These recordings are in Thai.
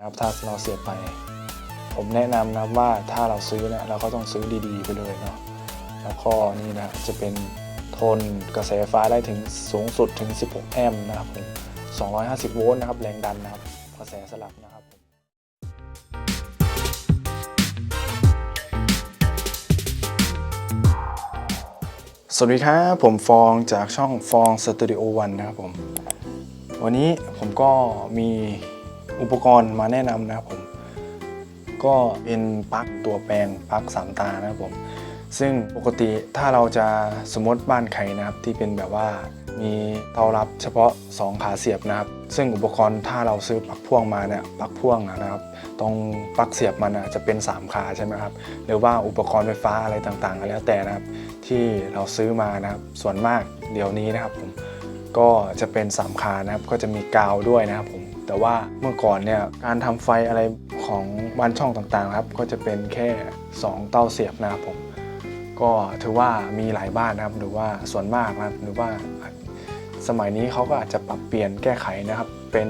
นะครับถ้าเราเสียไป ผมแนะนำนะว่าถ้าเราซื้อเนี่ยเราก็ต้องซื้อดีๆ ไปเลยเนาะแล้วก็นี่นะจะเป็นทนกระแสไฟฟ้าได้ถึงสูงสุดถึง 16 แอมป์นะครับผม250 โวลต์นะครับแรงดันนะครับกระแสสลับนะครับผมสวัสดีครับผมฟองจากช่องฟองสตูดิโอวันนะครับผม วันนี้ผมก็มี อุปกรณ์มาแนะนำนะครับผม ก็เป็นปลั๊กตัวแปลงปลั๊กสามตานะครับผม ซึ่งปกติถ้าเราจะสมมติบ้านใครนะครับที่เป็นแบบว่ามีเตารับเฉพาะ 2 ขาเสียบนะครับ ซึ่งอุปกรณ์ถ้าเราซื้อปลั๊กพ่วงมาเนี่ยปลั๊กพ่วงนะครับ ตรงปลั๊กเสียบมันอะจะเป็น 3 ขาใช่ไหมครับ หรือว่าอุปกรณ์ไฟฟ้าอะไรต่างๆก็แล้วแต่นะครับ ที่เราซื้อมานะครับ ส่วนมากเดี๋ยวนี้นะครับผมก็จะเป็น 3 ขานะครับ ก็จะมีกาวด้วยนะครับผม แต่ว่าเมื่อก่อนเนี่ยการทำไฟอะไรของบ้านช่องต่างๆครับก็จะเป็นแค่ 2 เต้าเสียบนะครับผมก็ถือว่ามีหลายบ้านนะครับ หรือว่าส่วนมากนะครับหรือว่าสมัยนี้เขาก็อาจจะปรับเปลี่ยนแก้ไขนะครับ เป็น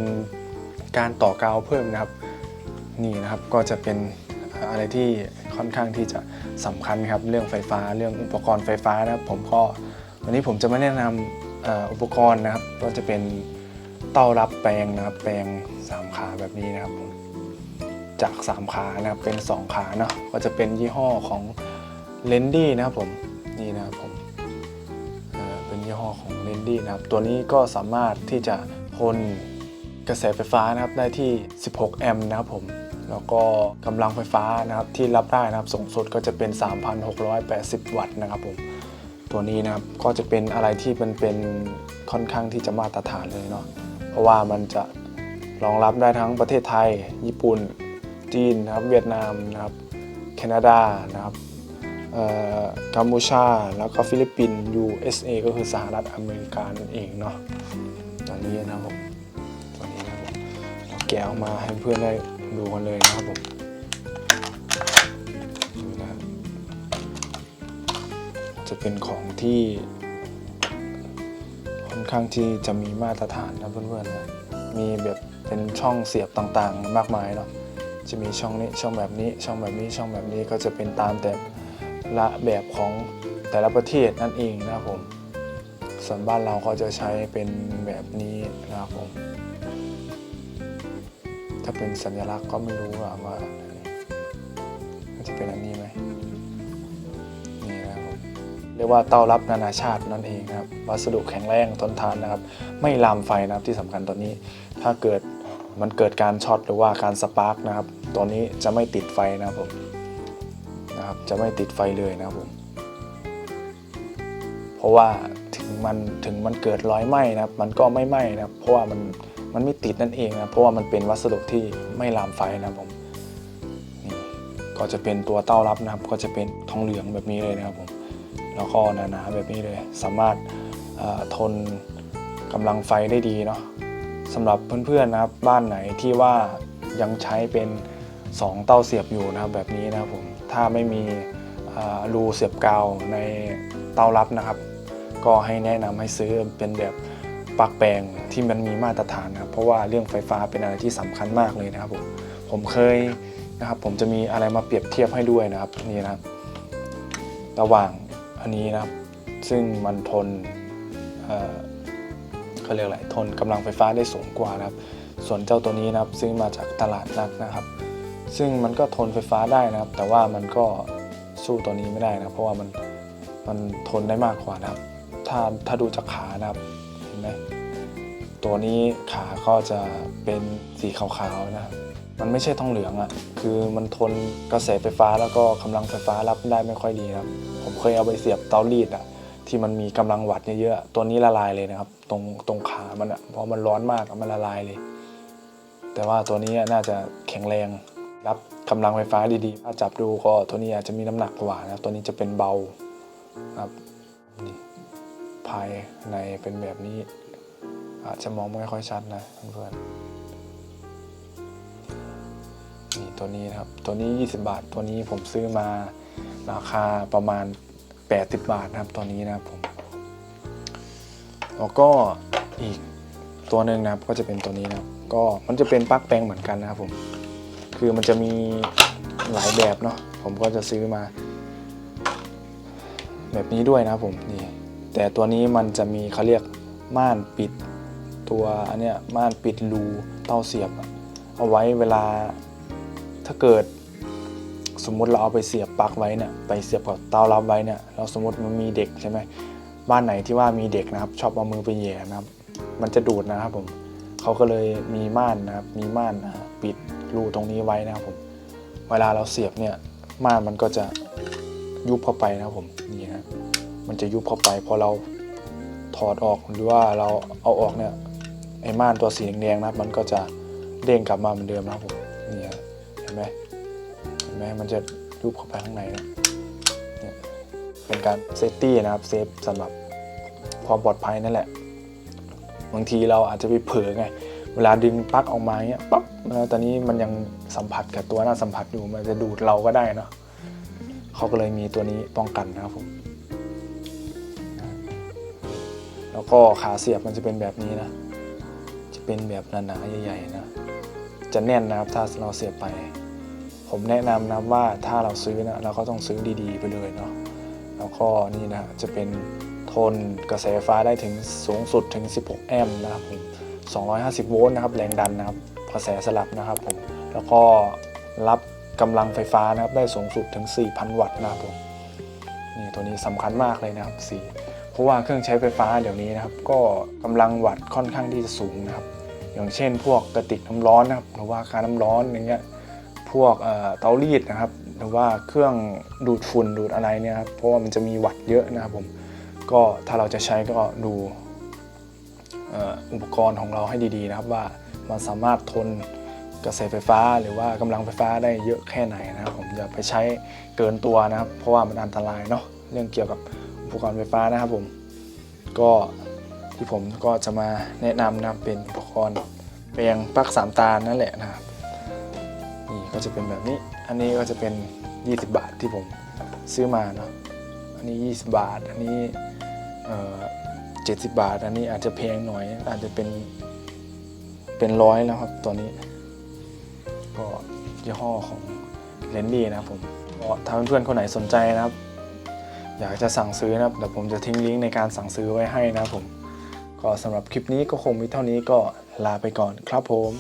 การต่อกาวเพิ่มนะครับ นี่นะครับก็จะเป็นอะไรที่ค่อนข้างที่จะสำคัญครับเรื่องไฟฟ้าเรื่องอุปกรณ์ไฟฟ้านะครับ ผมก็วันนี้ผมจะมาแนะนำเอ่ออุปกรณ์นะครับ ก็จะเป็น เต้ารับแปลงนะครับ แปลงสามขาแบบนี้นะครับผมจากสามขานะครับเป็นสองขาเนาะก็จะเป็นยี่ห้อของเลนดี้นะครับผมนี่นะครับผมเป็นยี่ห้อของเลนดี้นะครับ ตัวนี้ก็สามารถที่จะทนกระแสไฟฟ้านะครับได้ที่ 16 แอมป์นะครับผมแล้วก็กำลังไฟฟ้านะครับที่รับได้นะครับสูงสุดก็จะเป็น 3,680 วัตต์นะครับผมตัวนี้นะครับก็จะเป็นอะไรที่มันเป็นค่อนข้างที่จะมาตรฐานเลยเนาะ ราะว่ามันจะรองรับได้ทั้งประเทศไทย ญี่ปุ่น จีนนะครับ เวียดนามนะครับ แคนาดานะครับกัมพูชา แล้วก็ฟิลิปปินส์ USA ก็คือสหรัฐอเมริกานั่นเองเนาะตอนนี้นะครับผมตัวนี้นะครับผมเราแกะออกมาให้เพื่อนได้ดูกันเลยนะครับผมนี่นะจะเป็นของที่ ข้างที่จะมีมาตรฐานนะเพื่อนๆนะมีแบบเป็นช่องเสียบต่างๆ มากมายเนาะจะมีช่องนี้ช่องแบบนี้ช่องแบบนี้ช่องแบบนี้ก็จะเป็นตามแต่ละแบบของแต่ละประเทศนั่นเองนะครับผม ส่วนบ้านเราก็จะใช้เป็นแบบนี้นะครับผม ถ้าเป็นสัญลักษณ์ก็ไม่รู้อะว่ามันจะเป็นอันนี้ไหม เรียกว่าเต้ารับนานาชาตินั่นเองครับวัสดุแข็งแรงทนทานนะครับ ไม่ลามไฟนะครับที่สำคัญตัวนี้ ถ้าเกิดมันเกิดการช็อตหรือว่าการสปาร์กนะครับตัวนี้จะไม่ติดไฟนะครับผมนะครับจะไม่ติดไฟเลยนะครับผมเพราะว่าถึงมันถึงมันเกิดรอยไหม้นะครับ มันก็ไม่ไหม้นะครับ เพราะว่ามันมันไม่ติดนั่นเองนะเพราะว่ามันเป็นวัสดุที่ไม่ลามไฟนะครับผมนี่ก็จะเป็นตัวเต้ารับนะครับ ก็จะเป็นทองเหลืองแบบนี้เลยนะครับผม แล้วก็หนาๆแบบนี้เลยสามารถทนกำลังไฟได้ดีเนาะสำหรับเพื่อนๆนะครับบ้านไหนที่ว่ายังใช้เป็น 2 เต้าเสียบอยู่นะครับแบบนี้นะครับผมถ้าไม่มีรูเสียบกาวในเต้ารับนะครับ ก็ให้แนะนำให้ซื้อเป็นแบบปลั๊กแปลงที่มันมีมาตรฐานนะครับเพราะว่าเรื่องไฟฟ้าเป็นอะไรที่สำคัญมากเลยนะครับผมผมเคยนะครับผมจะมีอะไรมาเปรียบเทียบให้ด้วยนะครับนี่นะครับ ระหว่าง อันนี้นะครับ ซึ่งมันทนเเขาเรียกอะไรทนกำลังไฟฟ้าได้สูงกว่านะครับ ส่วนเจ้าตัวนี้นะครับซื้อมาจากตลาดนัดนะครับ ซึ่งมันก็ทนไฟฟ้าได้นะครับ แต่ว่ามันก็สู้ตัวนี้ไม่ได้นะเพราะว่ามันมันทนได้มากกว่านะครับ ถ้าถ้าดูจากขานะครับเห็นไหมตัวนี้ขาก็จะเป็นสีขาวๆนะครับ มันไม่ใช่ทองเหลืองอะ่ะคือมันทนกระแสไฟฟ้าแล้วก็กำลังไฟฟ้ารับได้ไม่ค่อยดีครับ ผมเคยเอาไปเสียบเตารีดอะ่ะที่มันมีกำลังวัตต์เยอะๆตัวนี้ละลายเลยนะครับ ตรงตรงขามันอะ่ะเพราะมันร้อนมากอะมันละลายเลย แต่ว่าตัวนี้น่าจะแข็งแรง รับกำลังไฟฟ้าดีๆถ้าจับดูก็ตัวนี้อาจจะมีน้ำหนักกว่านะตัวนี้จะเป็นเบาครับนี่ภายในเป็นแบบนี้ อาจจะมองไม่ค่อยชัดนะเพื่อนๆ นี่ตัวนี้นะครับ ตัวนี้ 20 บาท ตัวนี้ผมซื้อมาราคาประมาณ 80 บาทนะครับตัวนี้นะครับผมแล้วก็อีกตัวหนึ่งนะครับก็จะเป็นตัวนี้นะครับ ก็มันจะเป็นปลั๊กแปลงเหมือนกันนะครับผม คือมันจะมีหลายแบบเนาะผมก็จะซื้อมา แบบนี้ด้วยนะครับผมนี่แต่ตัวนี้มันจะมีเขาเรียกม่านปิดตัวอันเนี้ยม่านปิดรูเต้าเสียบ เอาไว้เวลา ถ้าเกิด สมมติเราเอาไปเสียบปลั๊กไว้เนี่ยไปเสียบกับเตารับไว้เนี่ยเราสมมติมันมีเด็กใช่ไหมบ้านไหนที่ว่ามีเด็กนะครับ ชอบเอามือไปแย่นะครับ มันจะดูดนะครับผมเขาก็เลยมีม่านนะครับ มีม่านนะปิดรูตรงนี้ไว้นะครับผม เวลาเราเสียบเนี่ยม่านมันก็จะยุบเข้าไปนะครับผมนี่นะมันจะยุบเข้าไปพอเราถอดออกหรือว่าเราเอาออกเนี่ยไอ้ม่านตัวสีแดงๆนะครับ มันก็จะเด้งกลับมาเหมือนเดิมนะครับผม ไหมเห็นไหมมันจะยุบเข้าไปข้างในนะเนี่ยเป็นการเซฟตี้นะครับเซฟสำหรับความปลอดภัยนั่นแหละบางทีเราอาจจะไปเผลอไง เวลาดึงปลั๊กออกมาเงี้ยปั๊บแล้วตอนนี้มันยังสัมผัสกับตัวหน้าสัมผัสอยู่มันจะดูดเราก็ได้เนาะเขาก็เลยมีตัวนี้ป้องกันนะครับผมแล้วก็ขาเสียบมันจะเป็นแบบนี้นะ จะเป็นแบบหนาๆใหญ่ๆนะ จะแน่นนะครับถ้าเราเสียบไป ผมแนะนำนะว่าถ้าเราซื้อนะเราก็ต้องซื้อดีๆ ไปเลยเนาะแล้วก็นี่นะจะเป็นทนกระแสไฟฟ้าได้ถึงสูงสุดถึง 16 แอมป์นะครับผม250 โวลต์นะครับแรงดันนะครับกระแสสลับนะครับผมแล้วก็รับกำลังไฟฟ้านะครับได้สูงสุดถึง 4,000 วัตต์นะครับผมนี่ตัวนี้สำคัญมากเลยนะครับสีเพราะว่าเครื่องใช้ไฟฟ้าเดี๋ยวนี้นะครับ ก็กำลังวัตต์ค่อนข้างที่จะสูงนะครับ อย่างเช่น พวกกระติกน้ำร้อนนะครับหรือว่าการน้ำร้อนอย่างเงี้ย พวกเตารีดนะครับหรือว่าเครื่องดูดฝุ่นดูดอะไรเนี่ยครับเพราะว่ามันจะมีวัตต์เยอะนะครับผมก็ถ้าเราจะใช้ก็ดูอุปกรณ์ของเราให้ดีๆนะครับ ว่ามันสามารถทนกระแสไฟฟ้าหรือว่ากำลังไฟฟ้าได้เยอะแค่ไหนนะครับ ผมอย่าไปใช้เกินตัวนะครับ เพราะว่ามันอันตรายเนาะเรื่องเกี่ยวกับอุปกรณ์ไฟฟ้านะครับผมก็ที่ผมก็จะมาแนะนำนะเป็นอุปกรณ์แปลงปลั๊กสามตานั่นแหละนะครับ ก็จะเป็นแบบนี้ อันนี้ก็จะเป็น 20 บาทที่ผมซื้อมาเนาะ อันนี้ 20 บาท อันนี้เอ่อ70บาท อันนี้อาจจะแพงหน่อย อาจจะเป็นเป็นร้อยแล้วครับตัวนี้ ก็ยี่ห้อของเลนดี้นะครับผมก็ถ้าเพื่อนๆคนไหนสนใจนะครับ อยากจะสั่งซื้อนะครับเดี๋ยวผมจะทิ้งลิงก์ในการสั่งซื้อไว้ให้นะครับผม ก็สำหรับคลิปนี้ก็คงมีเท่านี้ก็ลาไปก่อนครับผม